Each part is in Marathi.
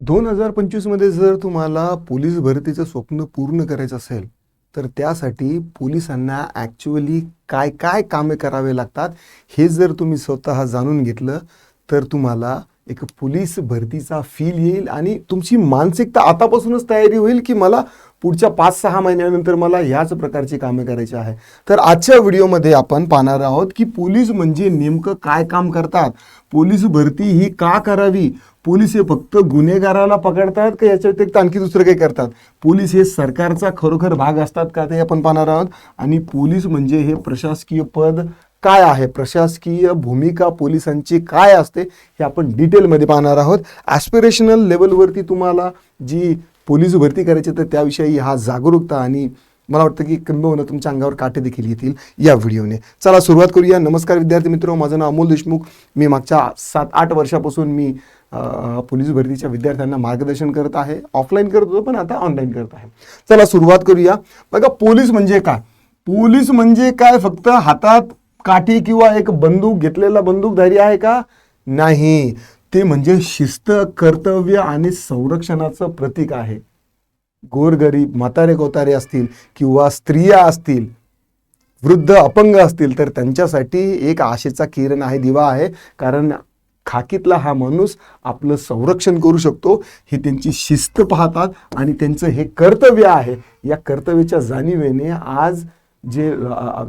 दोन हजार पंचवीसमध्ये जर तुम्हाला पोलीस भरतीचं स्वप्न पूर्ण करायचं असेल तर त्यासाठी पोलिसांना ॲक्च्युअली काय काय कामे करावे लागतात हे जर तुम्ही स्वतः जाणून घेतलं तर तुम्हाला एक पोलीस भरतीचा फील येईल आणि तुमची मानसिकता आतापासूनच तयारी होईल की मला पुढच्या पाच सहा महिन्यानंतर मला ह्याच प्रकारची कामे करायची आहे. तर आजच्या व्हिडिओमध्ये आपण पाहणार आहोत की पोलीस म्हणजे नेमकं काय काम करतात? पोलीस भरती ही का करावी? पोलीस हे फक्त गुन्हेगाराला पकडतात का याच्या व्यतिरिक्त आणखी दुसरं काही करतात? पोलीस हे सरकारचा खरोखर भाग असतात का ते आपण पाहणार आहोत. आणि पोलीस म्हणजे हे प्रशासकीय पद काय आहे? प्रशासकीय भूमिका पोलिसांची काय असते? हे आपण डिटेलमध्ये पाहणार आहोत. ॲस्पिरेशनल लेवलवरती तुम्हाला जी पोलीस भरती करायची तर त्याविषयी हा जागरूकता आणि मला वाटतं की किंबहुना तुमच्या अंगावर काटे देखील येतील या व्हिडिओने. चला सुरुवात करूया. नमस्कार विद्यार्थी मित्र. माझं नाव अमोल देशमुख. मी मागच्या सात आठ वर्षापासून मी पोलीस भरतीच्या विद्यार्थ्यांना मार्गदर्शन करत आहे. ऑफलाईन करत होतो पण आता ऑनलाईन करत आहे. चला सुरुवात करूया. बघा पोलीस म्हणजे काय? पोलीस म्हणजे काय? फक्त हातात काठी किंवा एक बंदूक घेतलेला बंदूकधारी आहे का? नाही. ते म्हणजे शिस्त कर्तव्य आणि संरक्षणाचं प्रतीक आहे. गोरगरीब म्हातारे कोतारे असतील किंवा स्त्रिया असतील वृद्ध अपंग असतील तर त्यांच्यासाठी एक आशेचा किरण आहे दिवा आहे. कारण खाकीतला हा माणूस आपलं संरक्षण करू शकतो. ही त्यांची शिस्त पाहतात आणि त्यांचं हे कर्तव्य आहे. या कर्तव्याच्या जाणीवेने आज जे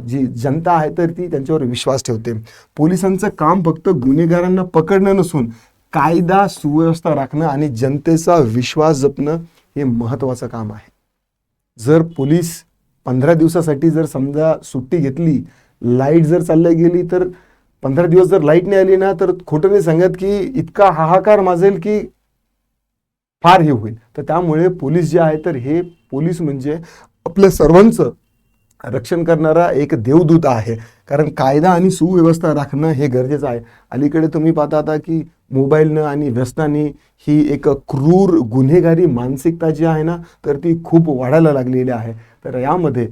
जी जनता आहे तर ती त्यांच्यावर विश्वास ठेवते. पोलिसांचं काम फक्त गुन्हेगारांना पकडणं नसून कायदा सुव्यवस्था राखणं आणि जनतेचा विश्वास जपणं हे महत्त्वाचं काम आहे. जर पोलीस पंधरा दिवसासाठी जर समजा सुट्टी घेतली लाइट जर चालल्या गेली तर पंधरा दिवस जर लाइट नाही आली ना तर खोटं नाही सांगत की इतका हाहाकार माजेल की फार हे होईल. तर त्यामुळे पोलीस जे आहे तर हे पोलीस म्हणजे आपल्या सर्वांचं रक्षण करणारा एक देवदूत आहे. कारण कायदा आणि सुव्यवस्था राखणं हे गरजेचं आहे. अलीकडे तुम्ही पाहता आता की मोबाईलनं आणि व्यसनाने ही एक क्रूर गुन्हेगारी मानसिकता जी आहे ना तर ती खूप वाढायला लागलेली आहे. तर यामध्ये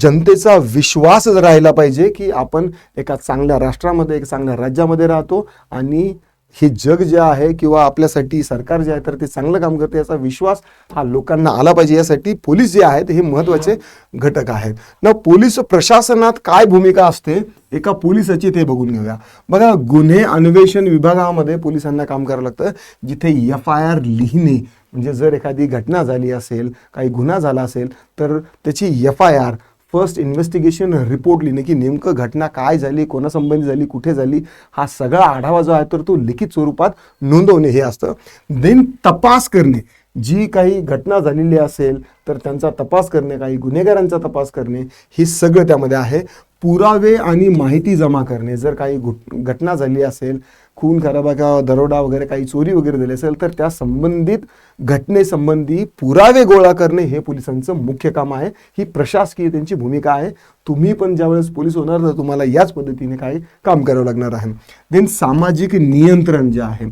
जनतेचा विश्वास राहिला पाहिजे की आपण एका चांगल्या राष्ट्रामध्ये एका चांगल्या राज्यामध्ये राहतो आणि हे जग जे आहे किंवा आपल्यासाठी सरकार जे आहे तर ते चांगलं काम करते याचा विश्वास हा लोकांना आला पाहिजे. यासाठी पोलीस जे आहेत हे महत्त्वाचे घटक आहेत. ना पोलीस प्रशासनात काय भूमिका असते एका पोलिसाची ते बघून घेऊया. बघा गुन्हे अन्वेषण विभागामध्ये पोलिसांना काम करावं लागतं. जिथे एफ आय आर लिहिणे म्हणजे जर एखादी घटना झाली असेल काही गुन्हा झाला असेल तर त्याची F I R first investigation report लिहिणे की नेमकं घटना काय झाली कोणासंबंधी झाली कुठे झाली हा सगळा आढावा जो आहे तर तो लिखित स्वरूपात नोंदवणे हे असतं. देन तपास करणे. जी काही घटना झालेली असेल तर त्यांचा तपास करणे काही गुन्हेगारांचा तपास करणे हे सगळं त्यामध्ये आहे. पुरावे आणि माहिती जमा करणे. जर काही घटना झाली असेल खून खराबा का दरोडा वगैरे काही चोरी वगैरे झाली असेल तर त्या संबंधित घटनेसंबंधी पुरावे गोळा करणे हे पोलिसांचं मुख्य काम आहे. ही प्रशासकीय त्यांची भूमिका आहे. तुम्ही पण ज्यावेळेस पोलीस होणार तर तुम्हाला याच पद्धतीने काही काम करावं लागणार आहे. देन सामाजिक नियंत्रण जे आहे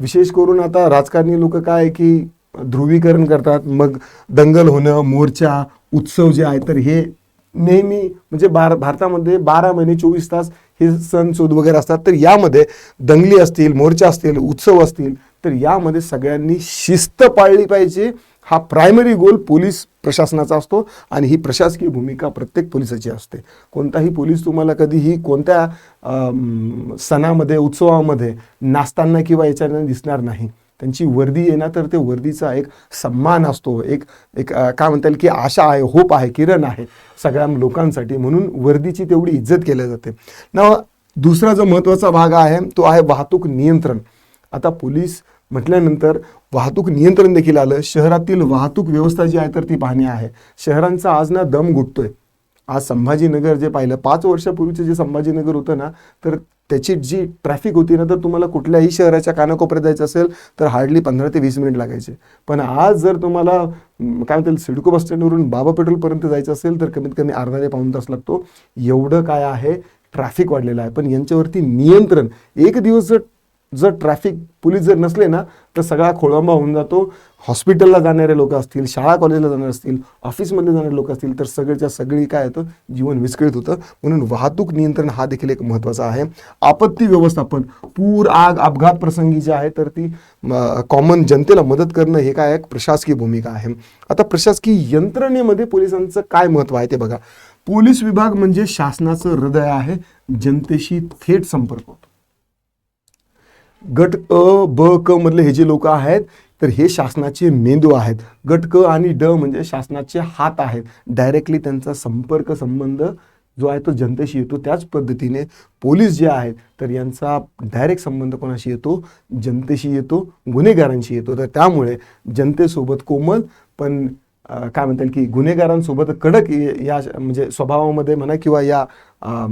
विशेष करून आता राजकारणी लोक काय आहे की ध्रुवीकरण करतात मग दंगल होणं मोर्चा उत्सव जे आहे तर हे नेहमी म्हणजे भार भारतामध्ये बारा महिने चोवीस तास हे सण शोध वगैरे असतात. तर यामध्ये दंगली असतील मोर्चा असतील उत्सव असतील तर यामध्ये सगळ्यांनी शिस्त पाळली पाहिजे. हा प्रायमरी गोल पोलीस प्रशासनाचा असतो आणि ही प्रशासकीय भूमिका प्रत्येक पोलिसाची असते. कोणताही पोलीस तुम्हाला कधीही कोणत्या सणामध्ये उत्सवामध्ये नाचताना किंवा याच्यानं दिसणार नाही. त्यांची वर्दी आहे ना तर ते वर्दीचा एक सन्मान असतो. एक एक काय म्हणता येईल की आशा आहे होप आहे किरण आहे सगळ्या लोकांसाठी. म्हणून वर्दीची तेवढी इज्जत केली जाते. ना दुसरा जो महत्त्वाचा भाग आहे तो आहे वाहतूक नियंत्रण. आता पोलीस म्हटल्यानंतर वाहतूक नियंत्रण देखील आलं. शहरातील वाहतूक व्यवस्था जी आहे तर ती पाहणे आहे. शहरांचा आज ना दम घुटतोय. आज संभाजीनगर जे पाहिलं पाच वर्षापूर्वीचं जे संभाजीनगर होतं ना तर त्याची जी ट्रॅफिक होती ना तर तुम्हाला कुठल्याही शहराच्या कानाकोपऱ्यात जायचं असेल तर हार्डली पंधरा ते वीस मिनिट लागायचे. पण आज जर तुम्हाला काय म्हणतील सिडको बस स्टँडवरून बाबा पेट्रोलपर्यंत जायचं असेल तर कमीत कमी अर्धा ते पाऊण तास लागतो. एवढं काय आहे? ट्रॅफिक वाढलेलं आहे. पण यांच्यावरती नियंत्रण. एक दिवस जर जर ट्रॅफिक पोलीस जर नसले ना तर सगळा खोळंबा होऊन जातो. हॉस्पिटलला जाणारे लोक असतील शाळा कॉलेजला जाणारे असतील ऑफिसमध्ये जाणारे लोक असतील तर सगळ्याच्या सगळी काय होतं जीवन विस्कळीत होतं. म्हणून वाहतूक नियंत्रण हा देखील एक महत्त्वाचा आहे. आपत्ती व्यवस्थापन पूर आग अपघात प्रसंगी जे आहे तर ती कॉमन जनतेला मदत करणं हे काय एक प्रशासकीय भूमिका आहे. आता प्रशासकीय यंत्रणेमध्ये पोलिसांचं काय महत्त्व आहे ते बघा. पोलीस विभाग म्हणजे शासनाचं हृदय आहे जनतेशी थेट संपर्क. होतो गट अ ब क मधले हे जे लोक आहेत तर हे शासनाचे मेंदू आहेत. गट क आणि ड म्हणजे शासनाचे हात आहेत. डायरेक्टली त्यांचा संपर्क संबंध जो आहे तो जनतेशी येतो. त्याच पद्धतीने पोलीस जे आहेत तर यांचा डायरेक्ट संबंध कोणाशी येतो? जनतेशी येतो गुन्हेगारांशी येतो. तर त्यामुळे जनतेसोबत कोमल पण काय म्हणता येईल की गुन्हेगारांसोबत कडक या म्हणजे स्वभावामध्ये म्हणा किंवा या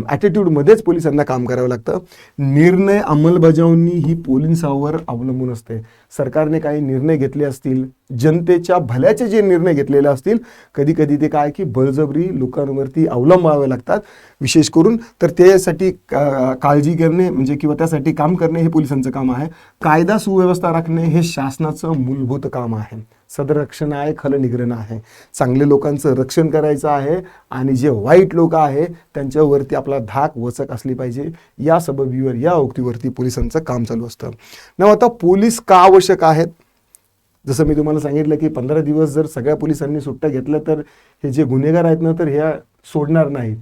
ॲटिट्यूडमध्येच पोलिसांना काम करावं लागतं. निर्णय अंमलबजावणी ही पोलिसांवर अवलंबून असते. सरकारने काही निर्णय घेतले असतील जनतेच्या भल्याचे जे निर्णय घेतलेले असतील कधी कधी ते काय की बळजबरी लोकांवरती अवलंबावे लागतात. विशेष करून तर त्यासाठी काळजी करणे म्हणजे किंवा त्यासाठी काम करणे हे पोलिसांचं काम आहे. कायदा सुव्यवस्था राखणे हे शासनाचं मूलभूत काम आहे. सदरक्षण आहे खलनिग्रहण आहे. चांगले लोकांचं रक्षण करायचं आहे आणि जे वाईट लोक आहे त्यांच्यावरती आपला धाक वचक असली पाहिजे. या सबबीवर या उक्तीवरती पोलिसांचं काम चालू असतं. न आता पोलीस का आवश्यक आहेत? जसं मी तुम्हाला सांगितलं की पंधरा दिवस जर सगळ्या पोलिसांनी सुट्ट्या घेतल्या तर हे जे गुन्हेगार आहेत ना तर ह्या सोडणार नाहीत.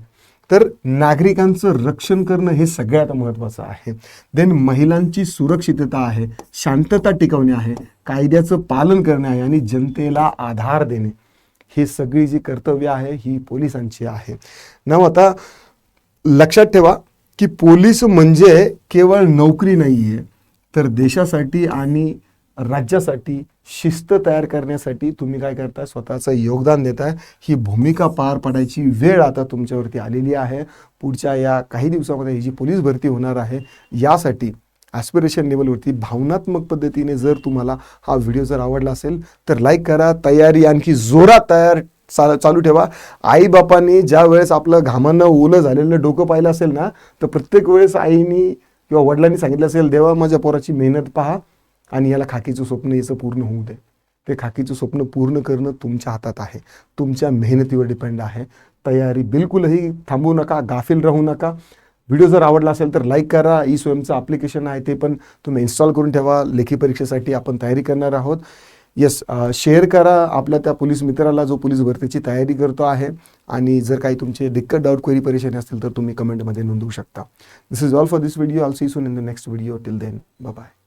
तर नागरिकांचं रक्षण करणं हे सगळ्यात महत्त्वाचं आहे. देन महिलांची सुरक्षितता आहे शांतता टिकवणे आहे कायद्याचं पालन करणे आहे आणि जनतेला आधार देणे. हे सगळी जी कर्तव्य आहे ही पोलिसांची आहे. ना आता लक्षात ठेवा की पोलीस म्हणजे केवळ नोकरी नाही आहे तर देशासाठी आणि राज्यासाठी शिस्त तयार करण्यासाठी तुम्ही काय करताय? स्वतःचं योगदान देताय. ही भूमिका पार पाडायची वेळ आता तुमच्यावरती आलेली आहे. पुढच्या या काही दिवसामध्ये ही जी पोलीस भरती होणार आहे यासाठी ॲस्पिरेशन लेवलवरती भावनात्मक पद्धतीने जर तुम्हाला हा व्हिडिओ जर आवडला असेल तर लाईक करा. तयारी आणखी जोरात तयार चा चालू ठेवा. आईबापांनी ज्या वेळेस आपलं घामानं ओलं झालेलं डोकं पाहिलं असेल ना तर प्रत्येक वेळेस आईनी किंवा वडिलांनी सांगितलं असेल देवा माझ्या पोराची मेहनत पहा. आणि याला खाकीचं स्वप्न याचं पूर्ण होऊ दे. ते खाकीचं स्वप्न पूर्ण करणं तुमच्या हातात आहे. तुमच्या मेहनतीवर डिपेंड आहे. तयारी बिलकुलही थांबू नका गाफील राहू नका. व्हिडिओ जर आवडला असेल तर लाईक करा. ई स्वयंचं ॲप्लिकेशन आहे ते पण तुम्ही इन्स्टॉल करून ठेवा. लेखी परीक्षेसाठी आपण तयारी करणार आहोत. येस शेअर करा. आपल्या त्या पोलीस मित्राला जो पोलीस भरतीची तयारी करतो आहे. आणि जर काही तुमचे दिक्कत डाऊट क्वेरी परेशानी असतील तर तुम्ही कमेंटमध्ये नोंदवू शकता. This is all for this video all see soon in the next video till then bye